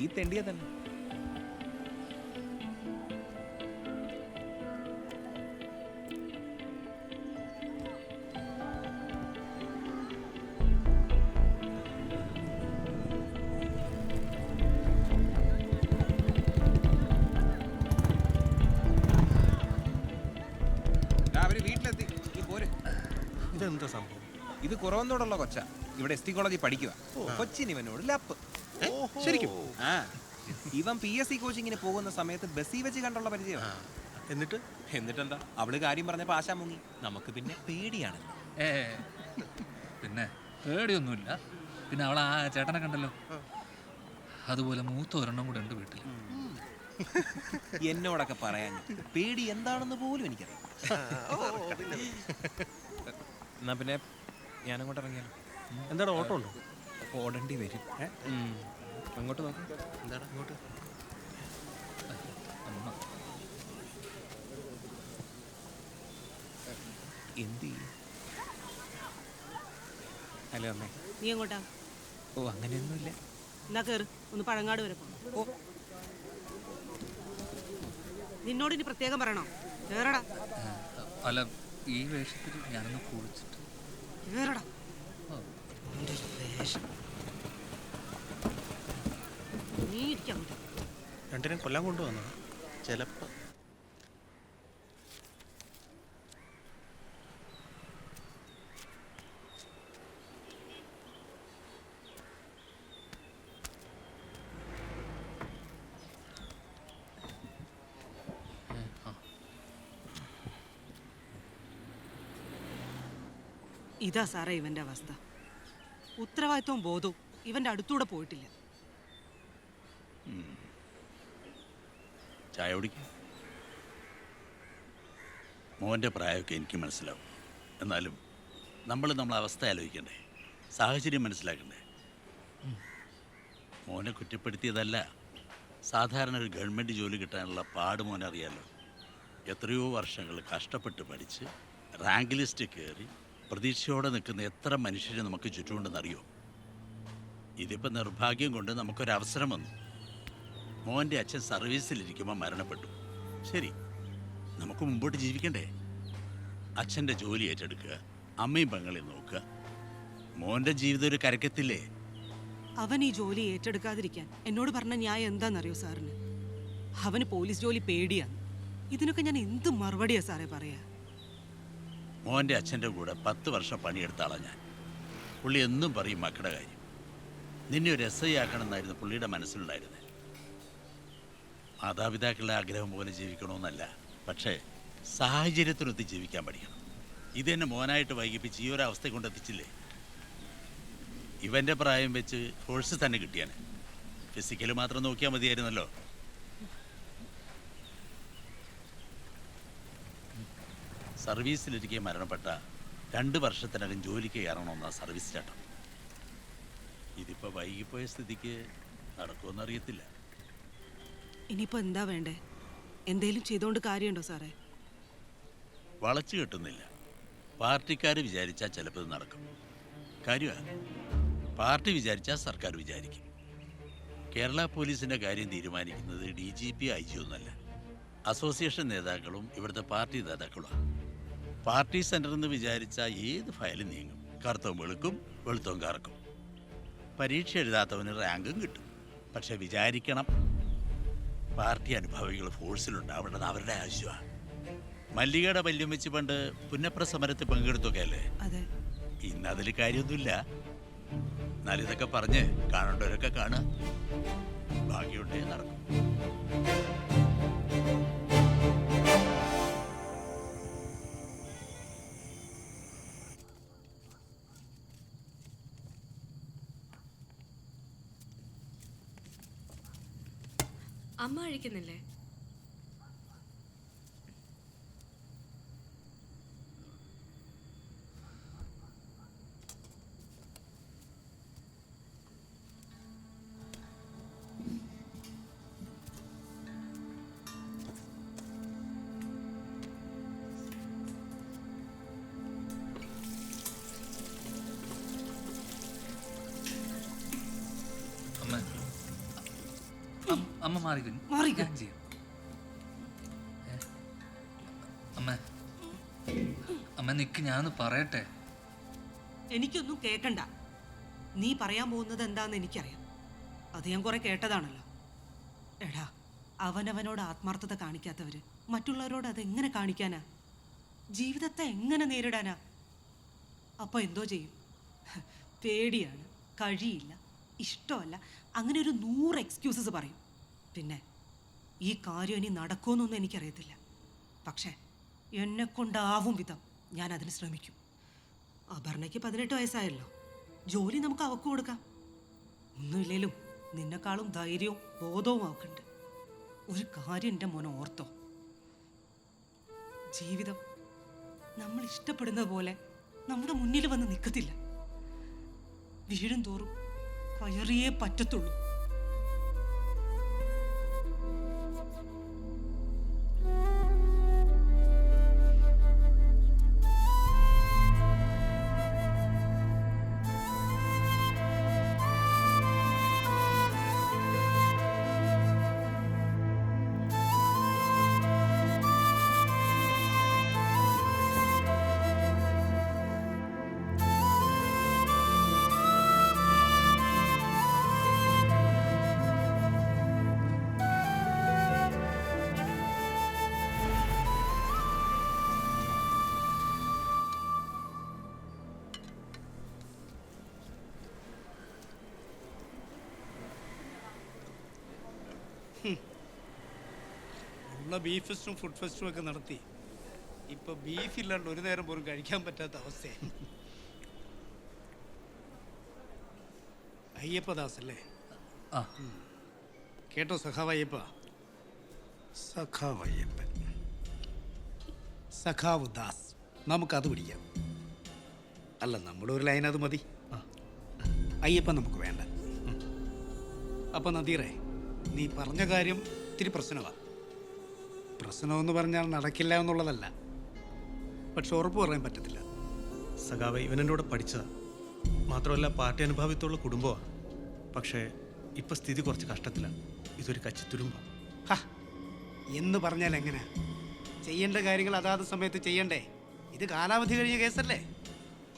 ഈ തെണ്ടിയ തന്നെ. വീട്ടിലെത്തി. നീ പോര്. ഇതെന്താ സംഭവം? ഇത് കുറവന്നോടുള്ള കൊച്ച. ഇവിടെ എസ് ടി കോളേജിൽ പഠിക്കുക കൊച്ചിനിവനോട് ലപ്പ്. ശരിക്കും. ആ. ഇവൻ പി എസ് സി കോച്ചിങ്ങിന് പോകുന്ന സമയത്ത് ബസ്സിൽ വെച്ച് കണ്ടുള്ള പരിചയം എന്നിട്ട്? എന്നിട്ടെന്താ? അവൾ കാര്യം പറഞ്ഞപ്പോ ആശാ മുങ്ങി. നമുക്ക് പിന്നെ പേടിയാണ്. ഏ പിന്നെ പേടിയൊന്നുമില്ല. പിന്നെ അവൾ ആ ചേട്ടനെ കണ്ടല്ലോ. അതുപോലെ മൂത്ത ഒരെണ്ണം കൂടെ ഉണ്ട് വീട്ടിൽ എന്നോടൊക്കെ പറയാൻ. പേടി എന്താണെന്ന് പോലും എനിക്കറിയാം എന്നാ പിന്നെ ഞാനങ്ങോട്ട് ഇറങ്ങിയാലോ. എന്താണ് ഓട്ടോ ഉണ്ടോ? ഓടേണ്ടി വരും. അങ്ങോട്ട് നോക്കാം. എന്താടാ അങ്ങോട്ട്? അമ്മ. എന്ത് ഹലോ അമ്മേ. നീ അങ്ങോട്ടാ ഓ അങ്ങനെയൊന്നുമില്ല. എന്നാ കേറ് ഒന്ന് പഴങ്ങാട് വരെ ഓ. നിന്നോട് ഇനി പ്രത്യേകം പറയണോ? കേറടാ. അല്ല ഈ വേഷത്തിൽ ഞാനൊന്ന് കുളിച്ചിട്ട് കേറടാ. ഓ, വേഷം. രണ്ടിനും കൊല്ലാൻ കൊണ്ടുവന്നു ചിലപ്പോ. ഇതാ സാറേ ഇവന്റെ അവസ്ഥ. ഉത്തരവാദിത്വവും ബോധവും ഇവന്റെ അടുത്തൂടെ പോയിട്ടില്ല. ചായ കുടിക്കും. മോന്റെ പ്രായമൊക്കെ എനിക്ക് മനസ്സിലാവും. എന്നാലും നമ്മൾ നമ്മളെ അവസ്ഥ ആലോചിക്കണ്ടേ? സാഹചര്യം മനസ്സിലാക്കണ്ടേ? മോനെ കുറ്റപ്പെടുത്തിയതല്ല. സാധാരണ ഒരു ഗവൺമെന്റ് ജോലി കിട്ടാനുള്ള പാട് മോനെ അറിയാലോ. എത്രയോ വർഷങ്ങൾ കഷ്ടപ്പെട്ട് പഠിച്ച് റാങ്ക് ലിസ്റ്റ് കയറി പ്രതീക്ഷയോടെ നിൽക്കുന്ന എത്ര മനുഷ്യരെ നമുക്ക് ചുറ്റുമുണ്ടെന്നറിയോ ഇതിപ്പോൾ നിർഭാഗ്യം കൊണ്ട് നമുക്കൊരവസരം വന്നു. മോന്റെ അച്ഛൻ സർവീസിലിരിക്കുമ്പോൾ മരണപ്പെട്ടു. ശരി നമുക്ക് മുമ്പോട്ട് ജീവിക്കണ്ടേ? അച്ഛന്റെ ജോലി ഏറ്റെടുക്കുക അമ്മയും പെങ്ങളെയും നോക്കുക. മോന്റെ ജീവിതം ഒരു കരക്കത്തില്ലേ? അവൻ ഈ ജോലി ഏറ്റെടുക്കാതിരിക്കാൻ എന്നോട് പറഞ്ഞ ന്യായം എന്താണെന്നറിയോ സാറിന്? അവന് പോലീസ് ജോലി പേടിയാണ്. ഇതിനൊക്കെ ഞാൻ എന്ത് മറുപടിയാ സാറേ പറയാ? മോന്റെ അച്ഛന്റെ കൂടെ പത്ത് വർഷം പണിയെടുത്ത ആളാണ് ഞാൻ. പുള്ളി എന്നും പറയും മക്കളുടെ കാര്യം. നിന്നെ ഒരു എസ് ഐ ആക്കണമെന്നായിരുന്നു പുള്ളിയുടെ മനസ്സിലുണ്ടായിരുന്നത്. മാതാപിതാക്കളുടെ ആഗ്രഹം പോലെ ജീവിക്കണമെന്നല്ല. പക്ഷേ സാഹചര്യത്തിനൊത്ത് ജീവിക്കാൻ പഠിക്കണം. ഇത് ഇതെന്നെ മോനായിട്ട് വൈകിപ്പിച്ച് ഈ ഒരു അവസ്ഥ കൊണ്ടെത്തിച്ചില്ലേ ഇവന്റെ പ്രായം വെച്ച് കോഴ്സ് തന്നെ കിട്ടിയാന് ഫിസിക്കൽ മാത്രം നോക്കിയാൽ മതിയായിരുന്നല്ലോ. സർവീസിലിരിക്കെ മരണപ്പെട്ട രണ്ട് വർഷത്തിനകം ജോലിക്ക് കയറണമെന്ന സർവീസ് ചട്ടം. ഇതിപ്പോൾ വൈകിപ്പോയ സ്ഥിതിക്ക് നടക്കുമെന്നറിയത്തില്ല ഇനിയിപ്പോ എന്താ വേണ്ടേ? എന്തേലും ചെയ്തോണ്ട് കാര്യമുണ്ടോ സാറേ? വളച്ചു കെട്ടുന്നില്ല. പാർട്ടിക്കാർ വിചാരിച്ചാൽ ചിലപ്പോൾ നടക്കും. കാര്യമാണ് പാർട്ടി വിചാരിച്ചാൽ സർക്കാർ വിചാരിക്കും. കേരള പോലീസിന്റെ കാര്യം തീരുമാനിക്കുന്നത് D G P I G ഒന്നല്ല. അസോസിയേഷൻ നേതാക്കളും ഇവിടുത്തെ പാർട്ടി നേതാക്കളും പാർട്ടി സെന്റർ എന്ന് വിചാരിച്ചാൽ ഏത് ഫയലും നീങ്ങും. കറുത്തവും വെളുക്കും വെളുത്തവും കറക്കും. പരീക്ഷ എഴുതാത്തവന് റാങ്കും കിട്ടും. പക്ഷെ വിചാരിക്കണം. പാർട്ടി അനുഭാവികൾ ഫോഴ്സിലുണ്ടാവേണ്ടത് അവരുടെ ആവശ്യമാണ് മല്ലികയുടെ വല്യം വെച്ച് പണ്ട് പുന്നപ്ര സമരത്തിൽ പങ്കെടുത്തൊക്കെ അല്ലേ ഇന്ന് അതിൽ കാര്യമൊന്നുമില്ല. എന്നാലിതൊക്കെ പറഞ്ഞ് കാണേണ്ടവരൊക്കെ കാണുക. ബാക്കിയുണ്ടേ നടക്കും. കഴിക്കുന്നില്ലേ അമ്മ മാറിക്കും. മാറിക്കാൻ ചെയ്യാം അമ്മ. അമ്മ നിക്ക് ഞാനൊന്ന് പറയട്ടെ? എനിക്കൊന്നും കേക്കണ്ട. നീ പറയാൻ പോകുന്നത് എന്താന്ന് എനിക്കറിയാം. അത് ഞാൻ കുറെ കേട്ടതാണല്ലോ. എടാ അവനവനോട് ആത്മാർത്ഥത കാണിക്കാത്തവര് മറ്റുള്ളവരോട് അത് എങ്ങനെ കാണിക്കാനാ? ജീവിതത്തെ എങ്ങനെ നേരിടാനാ? അപ്പൊ എന്തോ ചെയ്യും. പേടിയാണ് കഴിയില്ല ഇഷ്ടമല്ല അങ്ങനെ ഒരു നൂറ് എക്സ്ക്യൂസസ് പറയും. പിന്നെ ഈ കാര്യം ഇനി നടക്കുമെന്നൊന്നും എനിക്കറിയത്തില്ല. പക്ഷേ എന്നെ കൊണ്ടാവും വിധം ഞാൻ അതിന് ശ്രമിക്കും. അപർണയ്ക്ക് പതിനെട്ട് വയസ്സായല്ലോ. ജോലി നമുക്ക് അവക്ക് കൊടുക്കാം. ഒന്നുമില്ലേലും നിന്നെക്കാളും ധൈര്യവും ബോധവും അവക്കുണ്ട്. ഒരു കാര്യം എന്റെ മോനെ ഓർത്തോ. ജീവിതം നമ്മൾ ഇഷ്ടപ്പെടുന്ന പോലെ നമ്മുടെ മുന്നിൽ വന്ന് നിൽക്കത്തില്ല. വീഴും തോറും കയറിയേ പറ്റത്തുള്ളൂ. ഉള്ള ബീഫ് ഫെസ്റ്റും ഫുഡ് ഫെസ്റ്റും ഒക്കെ നടത്തി. ഇപ്പൊ ബീഫ് ഇല്ലാണ്ട് ഒരു നേരം പോലും കഴിക്കാൻ പറ്റാത്ത അവസ്ഥയാണ് അയ്യപ്പദാസ് അല്ലേ? ആ. കേട്ടോ സഖാവയ്യപ്പ? സഖാവയ്യപ്പൻ. സഖാവ് അയ്യപ്പൻ സഖാവ് ദാസ്. നമുക്കത് പിടിക്കാം. അല്ല നമ്മുടെ ഒരു ലൈൻ അത് മതി. അയ്യപ്പൻ നമുക്ക് വേണ്ട. അപ്പൊ നദീറേ നീ പറഞ്ഞ കാര്യം ഇത്തിരി പ്രശ്നമാണ് പ്രശ്നമെന്ന് പറഞ്ഞാൽ നടക്കില്ല എന്നുള്ളതല്ല. പക്ഷെ ഉറപ്പ് പറയാൻ പറ്റത്തില്ല. സഖാവ് ഇവനോട് കൂടെ പഠിച്ചതാ. മാത്രമല്ല പാർട്ടി അനുഭാവിത്തുള്ള കുടുംബമാണ് പക്ഷേ ഇപ്പം സ്ഥിതി കുറച്ച് കഷ്ടത്തിലാണ് ഇതൊരു കച്ചിത്തുരുമ്പാണ് എന്ന് പറഞ്ഞാൽ എങ്ങനെ? ചെയ്യേണ്ട കാര്യങ്ങൾ അതാത് സമയത്ത് ചെയ്യണ്ടേ? ഇത് കാലാവധി കഴിഞ്ഞ കേസല്ലേ?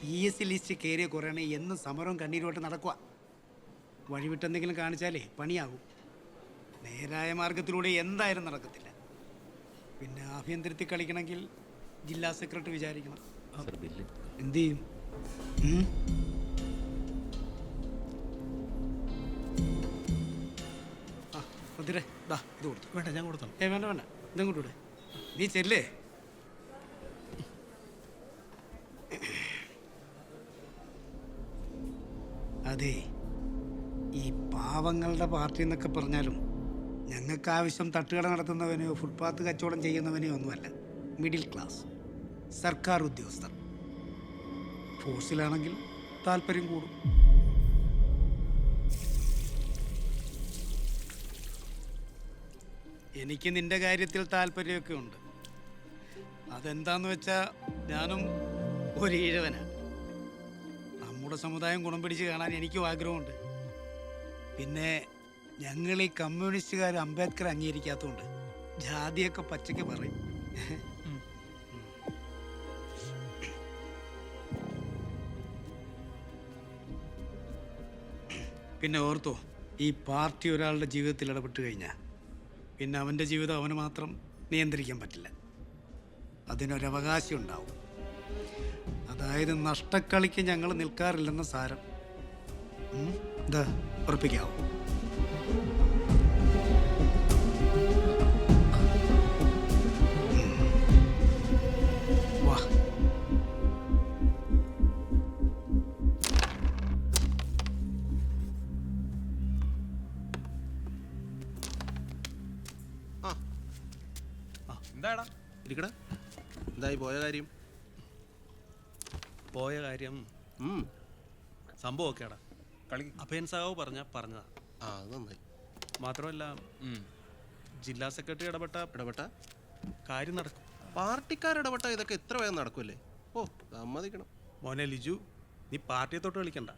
പി എസ് സി ലിസ്റ്റ് കയറിയ കുറയണേ എന്നും സമരവും കണ്ണീരുമായിട്ട് നടക്കുക വഴിവിട്ടെന്തെങ്കിലും കാണിച്ചാലേ പണിയാകും നേരായ മാർഗത്തിലൂടെ എന്തായാലും നടക്കത്തില്ല. പിന്നെ ആഭ്യന്തരത്തിൽ കളിക്കണമെങ്കിൽ ജില്ലാ സെക്രട്ടറി വിചാരിക്കണം. എന്ത് ചെയ്യും? ആ മതിരെ ദാ ഇത് കൊടുത്തു. വേണ്ട ഞാൻ കൊടുത്തോളാം. ഏ വേണ്ട വേണ്ട. ഇതങ്ങോട്ട് വിടെ. നീ ചെല്ലേ? അതെ ഈ പാവങ്ങളുടെ പാർട്ടി എന്നൊക്കെ പറഞ്ഞാലും ഞങ്ങൾക്ക് ആവശ്യം തട്ടുകട നടത്തുന്നവനെയോ ഫുട്പാത്ത് കച്ചവടം ചെയ്യുന്നവനെയോ ഒന്നുമല്ല. Middle class. സർക്കാർ ഉദ്യോഗസ്ഥർ. ഫോഴ്സിലാണെങ്കിൽ താല്പര്യം കൂടും. എനിക്ക് നിന്റെ കാര്യത്തിൽ താല്പര്യമൊക്കെ ഉണ്ട്. അതെന്താന്ന് വെച്ചാൽ ഞാനും ഒരു ഈഴവനാണ് നമ്മുടെ സമുദായം ഗുണം പിടിച്ച് കാണാൻ എനിക്കും ആഗ്രഹമുണ്ട്. പിന്നെ ഞങ്ങൾ ഈ കമ്മ്യൂണിസ്റ്റുകാർ അംബേദ്കർ അംഗീകരിക്കാത്തതുകൊണ്ട് ജാതിയൊക്കെ പച്ചയ്ക്ക് പറയും. പിന്നെ ഓർത്തോ ഈ പാർട്ടി ഒരാളുടെ ജീവിതത്തിൽ ഇടപെട്ട് കഴിഞ്ഞാൽ പിന്നെ അവന്റെ ജീവിതം അവന് മാത്രം നിയന്ത്രിക്കാൻ പറ്റില്ല. അതിനൊരവകാശം ഉണ്ടാവും അതായത് നഷ്ടക്കളിക്ക് ഞങ്ങൾ നിൽക്കാറില്ലെന്ന സാരം? എന്താ ഉറപ്പിക്കാവോ. പോയ കാര്യം. സംഭവം ഒക്കെയാടാ അഭയൻ സഖാവ് പറഞ്ഞ പറഞ്ഞതാ. ആ അത് നന്നായി. മാത്രമല്ല ജില്ലാ സെക്രട്ടറി ഇടപെട്ട ഇടപെട്ട? കാര്യം നടക്കും. പാർട്ടിക്കാരിടപെട്ട ഇതൊക്കെ എത്ര വേഗം നടക്കുമല്ലേ ഓ സമ്മതിക്കണം. മോനെ ലിജു നീ പാർട്ടിയെ തൊട്ട് കളിക്കണ്ട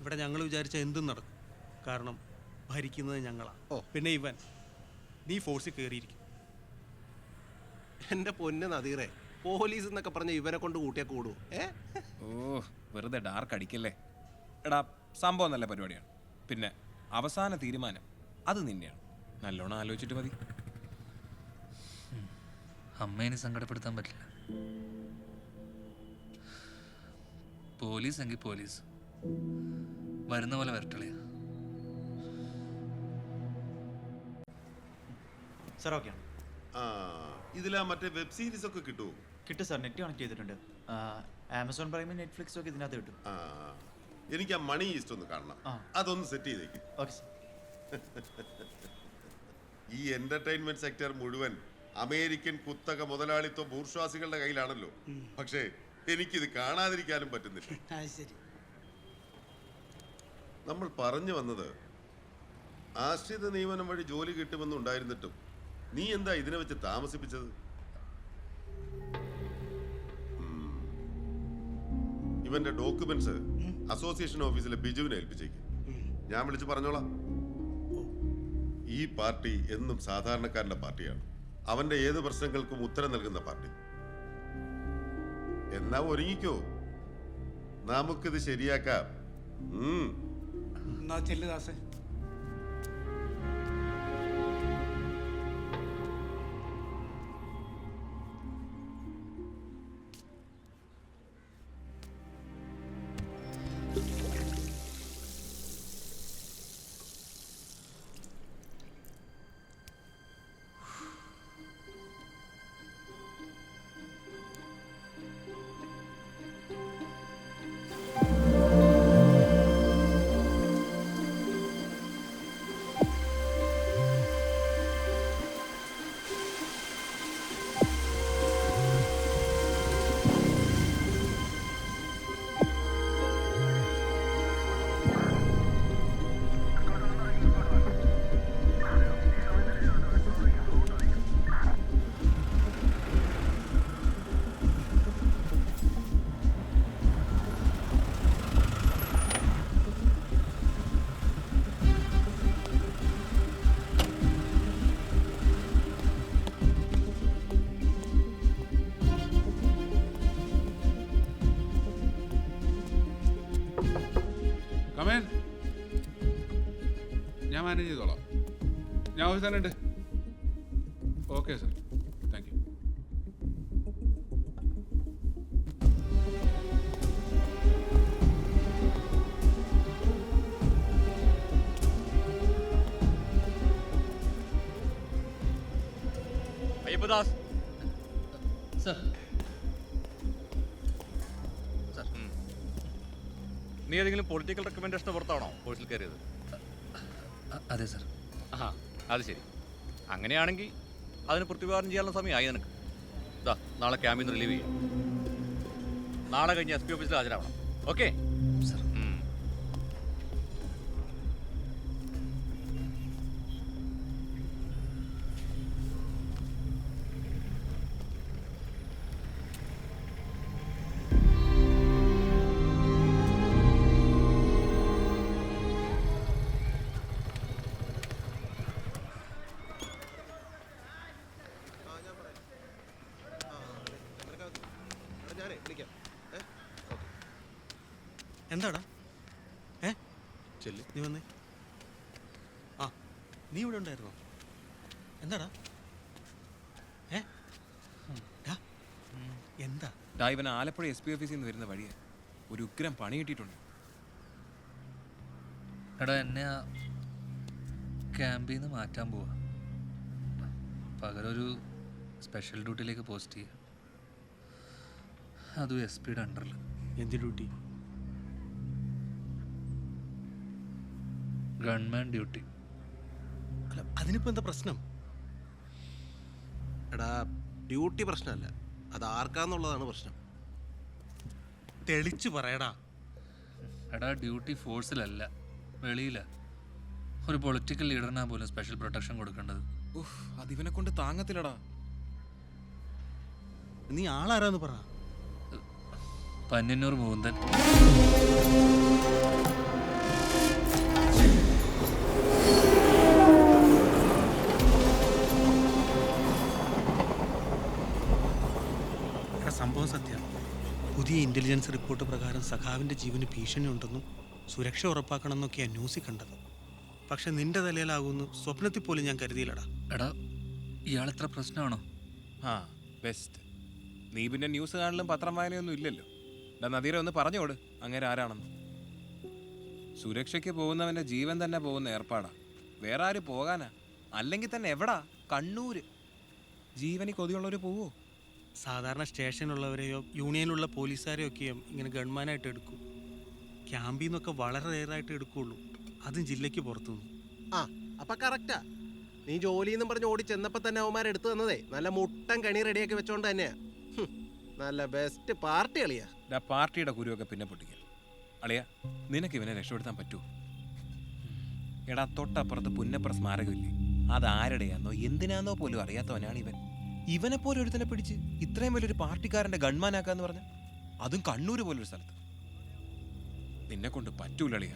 ഇവിടെ ഞങ്ങൾ വിചാരിച്ച എന്തും നടക്കും. കാരണം ഭരിക്കുന്നത് ഞങ്ങളാ. ഓ. പിന്നെ ഇവൻ നീ ഫോഴ്സിൽ കയറിയിരിക്കും. എന്റെ പൊന്ന് നദീറെ പോലീസ് എന്നൊക്കെ പറഞ്ഞ ഇവനെ കൊണ്ട് കൂട്ടിയാ കൂടു ഏ? ഓ വെറുതെ ഡാർക്ക് അടിക്കല്ലേ? എടാ സംഭവം നല്ല പരിപാടിയാണ്. പിന്നെ അവസാന തീരുമാനം അത് നിന്നെയാണ്. നല്ലോണം ആലോചിച്ചിട്ട് മതി. അമ്മേനെ സങ്കടപ്പെടുത്താൻ പറ്റില്ല. പോലീസ് എങ്കിൽ പോലീസ്. വരുന്ന പോലെ വരട്ടളിയാ സാർ ഓക്കെയാണ് ആ ഇതിലാ മറ്റേ വെബ് സീരീസ് ഒക്കെ കിട്ടുമോ കിട്ടും സാർ. നെറ്റ് കണക്ട് ചെയ്തിട്ടുണ്ട്. ആമസോൺ പ്രൈമും നെറ്റ്ഫ്ലിക്സ് ഒക്കെ ഇതിനകത്ത് കിട്ടും. ആ എനിക്ക് ആ മണി ഈസ്റ്റ് ഒന്ന് കാണണം. ആ. അതൊന്ന് സെറ്റ് ചെയ്തേക്ക്. ഓക്കെ സാർ ഈ എന്റർടൈൻമെന്റ് സെക്ടർ മുഴുവൻ അമേരിക്കൻ കുത്തക മുതലാളിത്വ ബൂർഷ്വാസികളുടെ കയ്യിലാണല്ലോ. പക്ഷേ എനിക്കിത് കാണാതിരിക്കാനും പറ്റുന്നില്ല. അത് ശരി. നമ്മൾ പറഞ്ഞു വന്നത് ആശ്രിത നിയമനം വഴി ജോലി കിട്ടുമെന്നുണ്ടായിരുന്നിട്ടും നീ എന്താ ഇതിനെ വെച്ച് താമസിപ്പിച്ചത്? ഇവന്റെ ഡോക്യുമെന്റ്സ് അസോസിയേഷൻ ഓഫീസിലെ ബിജുവിനെ ഏൽപ്പിച്ചേക്ക്. ഞാൻ വിളിച്ചു പറഞ്ഞോളാം. ഈ പാർട്ടി എന്നും സാധാരണക്കാരന്റെ പാർട്ടിയാണ്. അവന്റെ ഏത് പ്രശ്നങ്ങൾക്കും ഉത്തരം നൽകുന്ന പാർട്ടി. എന്നാ ഒരുങ്ങിക്കോ. നമുക്കിത് ശരിയാക്കാം. ഉം. എന്നാ ചെല്ലു മാനേജ് ചെയ്തോളാം. ഞാൻ ഓഫീസ് തന്നെ ഉണ്ട് okay sir thank you Ayyappadas. Sir നീ ഏതെങ്കിലും പൊളിറ്റിക്കൽ റെക്കമെൻഡേഷൻ പുറത്താണോ? കോഴ്സിൽ കയറിയത് അതെ സർ ആ അത് ശരി. അങ്ങനെയാണെങ്കിൽ അതിന് പ്രത്യുപകാരം ചെയ്യാനുള്ള സമയമായി നിനക്ക്. ഇതാ നാളെ ക്യാമ്പിൽ നിന്ന് റിലീവ് ചെയ്യാം. നാളെ കഴിഞ്ഞ് എസ് പി ഓഫീസിൽ ഹാജരാവണം. ഓക്കെ എന്താടാ? ഏ? ചെല്ലു. നീ വന്നേ. ആ നീ ഇവിടെ ഉണ്ടായിരുന്നോ? എന്താടാ? ഏ? ഡാ, എന്താ? ഡാ ഇവൻ ആലപ്പുഴ എസ് പി ഓഫീസിൽ നിന്ന് വരുന്ന വഴിയെ. ഒരു ഉഗ്രം പണി കിട്ടിയിട്ടുണ്ട്. എടാ എന്നെ ആ ക്യാമ്പിൽ നിന്ന് മാറ്റാൻ പോവാ. പകരൊരു സ്പെഷ്യൽ ഡ്യൂട്ടിയിലേക്ക് പോസ്റ്റ് ചെയ്യുക അതും എസ് പിയുടെ അണ്ടറിൽ എന്ത് ഡ്യൂട്ടി? Government duty. അതിനിപ്പോ എന്താ പ്രശ്നം? എടാ ഡ്യൂട്ടി പ്രശ്നമല്ല. അത് ആർക്കാന്നുള്ളതാണ് പ്രശ്നം. തെളിച്ചു പറയടാ. എടാ ഡ്യൂട്ടി ഫോഴ്സിലല്ല വെളിയില. ഒരു പൊളിറ്റിക്കൽ ലീഡറിനാ പോലും സ്പെഷ്യൽ പ്രൊട്ടക്ഷൻ കൊടുക്കേണ്ടത്. ഉഫ് അത് ഇവനെ കൊണ്ട് താങ്ങത്തില്ലടാ. നീ ആളാരാന്ന് പറ. പന്യന്നൂർ മൂന്തൻ. പുതിയ ഇന്റലിജൻസ് റിപ്പോർട്ട് പ്രകാരം സഖാവിന്റെ ജീവന് ഭീഷണിയുണ്ടെന്നും സുരക്ഷ ഉറപ്പാക്കണമെന്നൊക്കെയാണ് ന്യൂസിൽ കണ്ടത്. പക്ഷെ നിന്റെ തലയിലാകുന്നു സ്വപ്നത്തിൽ പോലും ഞാൻ കരുതിയില്ലടാ. എടാ ഇയാളെത്ര പ്രശ്നമാണോ? ആ ബെസ്റ്റ് നീ പിന്നെ ന്യൂസ് കാണലും പത്രം വായനയൊന്നും ഇല്ലല്ലോ. എടാ നദീര ഒന്ന് പറഞ്ഞോട് അങ്ങനെ ആരാണെന്ന്. സുരക്ഷയ്ക്ക് പോകുന്നവന്റെ ജീവൻ തന്നെ പോകുന്ന ഏർപ്പാടാ. വേറെ ആര് പോകാനാ? അല്ലെങ്കിൽ തന്നെ എവിടാ? കണ്ണൂര്. ജീവനി കൊതിയുള്ളവര് പോവോ? സാധാരണ സ്റ്റേഷനിലുള്ളവരെയോ യൂണിയനിലുള്ള പോലീസുകാരെയോ ഒക്കെയും ഇങ്ങനെ ഗൺമാനായിട്ട് എടുക്കും. ക്യാമ്പിൽ നിന്നൊക്കെ വളരെ റെയറായിട്ട് എടുക്കുള്ളൂ. അതും ജില്ലയ്ക്ക് പുറത്തുനിന്ന്. ആ അപ്പൊ കറക്റ്റാ. നീ ജോലി എന്നും പറഞ്ഞ് ഓടി ചെന്നപ്പോൾ തന്നെ അവന്മാർ എടുത്തു തന്നതേ. നല്ല മുട്ടൻ കണി റെഡിയാക്കി വെച്ചോണ്ട് തന്നെയാ. ഹും, നല്ല ബെസ്റ്റ് പാർട്ടി കളിയാ ഡാ പാർട്ടിയുടെ കുരുവൊക്കെ പിന്നെ പൊട്ടിക്കുക അളിയ നിനക്ക് ഇവനെ രക്ഷപ്പെടുത്താൻ പറ്റുമോ എടാ തൊട്ടപ്പുറത്ത് പുന്നപ്ര സ്മാരകമില്ലേ? അത് ആരുടെയാന്നോ എന്തിനാന്നോ പോലും അറിയാത്തവനാണ് ഇവൻ ഇവനെ പോലെ ഒരുത്തനെ പിടിച്ച് ഇത്രയും വലിയൊരു പാർട്ടിക്കാരന്റെ ഗൺമാനാക്കാന്ന് പറഞ്ഞ? അതും കണ്ണൂര് പോലൊരു സ്ഥലത്ത്. നിന്നെ കൊണ്ട് പറ്റൂലളിയ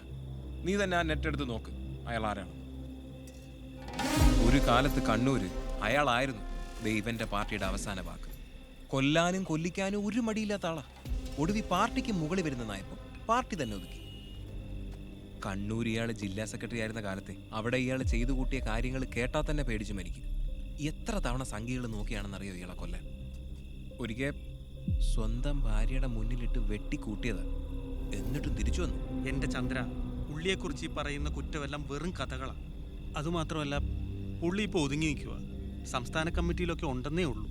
നീ തന്നെ ആ നെറ്റ് എടുത്ത് നോക്ക് അയാൾ ആരാണ്. ഒരു കാലത്ത് കണ്ണൂര് അയാളായിരുന്നു ദൈവന്റെ പാർട്ടിയുടെ അവസാന വാക്ക്. കൊല്ലാനും കൊല്ലിക്കാനും ഒരു മടിയില്ലാത്ത ആളാ. ഒടുവി പാർട്ടിക്ക് മുകളിൽ വരുന്ന നായപ്പം പാർട്ടി തന്നെ ഒതുക്കി. കണ്ണൂർ ഇയാൾ ജില്ലാ സെക്രട്ടറി ആയിരുന്ന കാലത്തെ അവിടെ ഇയാൾ ചെയ്തു കൂട്ടിയ കാര്യങ്ങൾ കേട്ടാൽ തന്നെ പേടിച്ചു മരിക്കും. എത്ര തവണ സംഖ്യകൾ നോക്കിയാണെന്നറിയോ ഇയാളെ കൊല്ലാൻ? ഒരിക്കൽ സ്വന്തം ഭാര്യയുടെ മുന്നിലിട്ട് വെട്ടിക്കൂട്ടിയത്. എന്നിട്ടും തിരിച്ചു വന്നു. എന്റെ ചന്ദ്ര പുള്ളിയെക്കുറിച്ച് ഈ പറയുന്ന കുറ്റമെല്ലാം വെറും കഥകളാണ് അതുമാത്രമല്ല പുള്ളി ഇപ്പോൾ ഒതുങ്ങി നിൽക്കുക സംസ്ഥാന കമ്മിറ്റിയിലൊക്കെ ഉണ്ടെന്നേ ഉള്ളൂ.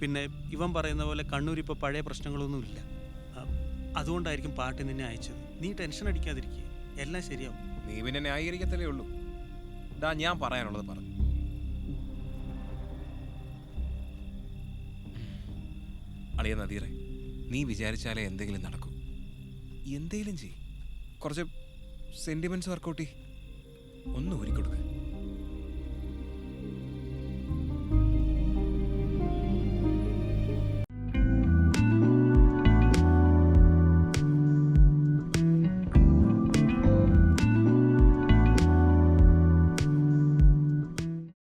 പിന്നെ ഇവൻ പറയുന്ന പോലെ കണ്ണൂർ ഇപ്പോൾ പഴയ പ്രശ്നങ്ങളൊന്നുമില്ല ഇല്ല. അതുകൊണ്ടായിരിക്കും പാർട്ടി നിന്നെ അയച്ചത്. നീ ടെൻഷൻ അടിക്കാതിരിക്കുക എല്ലാം ശരിയാവും. നീ പിന്നെ ന്യായീകരിക്കത്തല്ലേ ഉള്ളൂ. ഡാ ഞാൻ പറയാനുള്ളത് പറഞ്ഞു. അളിയ നദീറെ നീ വിചാരിച്ചാലേ എന്തെങ്കിലും നടക്കൂ. എന്തെങ്കിലും ചെയ് കുറച്ച് സെന്റിമെന്റ്സ് വർക്കൗട്ടി ഒന്ന് ഊരിക്കൊടുക്ക.